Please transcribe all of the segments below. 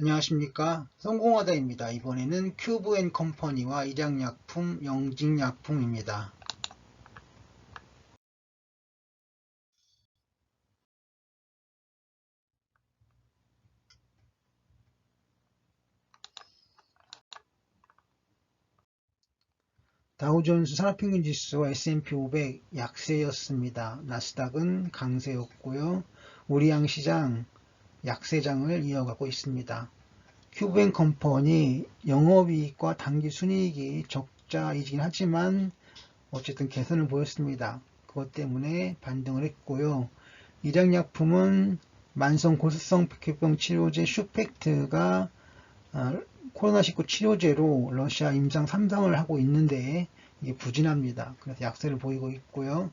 안녕하십니까 성공하다입니다. 이번에는 큐브앤컴퍼니와 일양약품, 영직약품입니다. 다우존스 산업평균 지수와 S&P 500 약세였습니다. 나스닥은 강세였고요. 우리양 시장 약세장을 이어가고 있습니다. 큐브앤컴퍼니 영업이익과 당기순이익이 적자이긴 하지만 어쨌든 개선을 보였습니다. 그것 때문에 반등을 했고요. 일양약품은 만성 고수성 백혈병 치료제 슈펙트가 아, 코로나19 치료제로 러시아 임상 3상을 하고 있는데 이게 부진합니다. 그래서 약세를 보이고 있고요.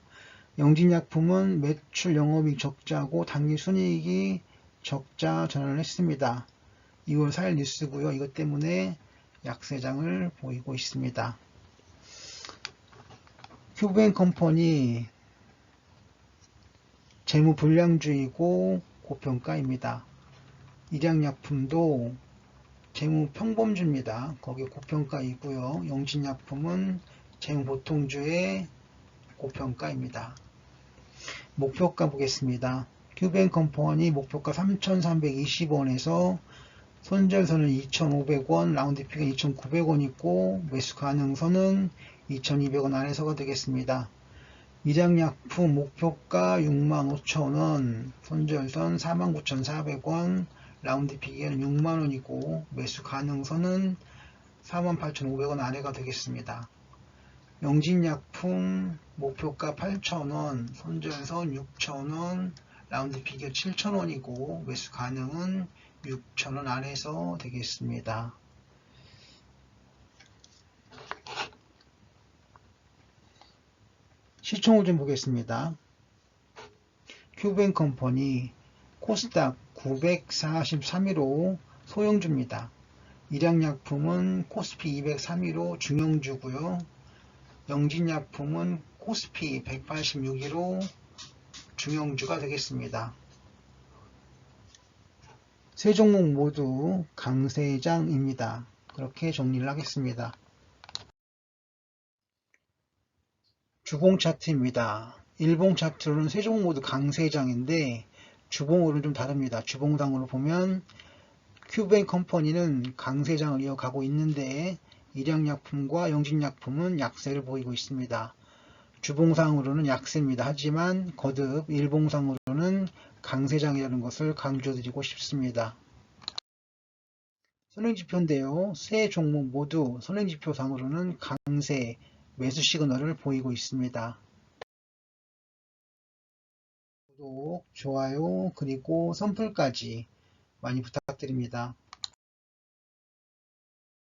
영진약품은 매출 영업이익 적자고 당기순이익이 적자 전환을 했습니다. 2월 4일 뉴스고요. 이것 때문에 약세장을 보이고 있습니다. 큐브앤 컴퍼니 재무 불량주의고 고평가입니다. 일양약품도 재무 평범주입니다. 거기에 고평가이고요. 영진약품은 재무 보통주의 고평가입니다. 목표가 보겠습니다. 큐벤컴퍼니 목표가 3,320원에서 손절선은 2,500원, 라운드피가 2,900원 있고 매수 가능선은 2,200원 안에서가 되겠습니다. 일양약품 목표가 65,000원, 손절선 49,400원, 라운드 비계는 6만원이고 매수 가능선은 48,500원 아래가 되겠습니다. 영진약품 목표가 8,000원, 손절선 6,000원, 라운드 비교 7,000원이고 매수 가능은 6,000원 안에서 되겠습니다. 시총을 좀 보겠습니다. 큐벤컴퍼니 코스닥 943위로 소형주입니다. 일양약품은 코스피 203위로 중형주고요. 영진약품은 코스피 186위로 중형주가 되겠습니다. 세 종목 모두 강세장입니다. 그렇게 정리를 하겠습니다. 주봉 차트입니다. 일봉 차트로는 세 종목 모두 강세장인데 주봉으로는 좀 다릅니다. 주봉당으로 보면 큐뱅 컴퍼니는 강세장을 이어가고 있는데 일양약품과 영진약품은 약세를 보이고 있습니다. 주봉상으로는 약세입니다. 하지만 거듭 일봉상으로는 강세장이라는 것을 강조드리고 싶습니다. 선행지표인데요. 세 종목 모두 선행지표상으로는 강세 매수 시그널을 보이고 있습니다. 구독, 좋아요, 그리고 선플까지 많이 부탁드립니다.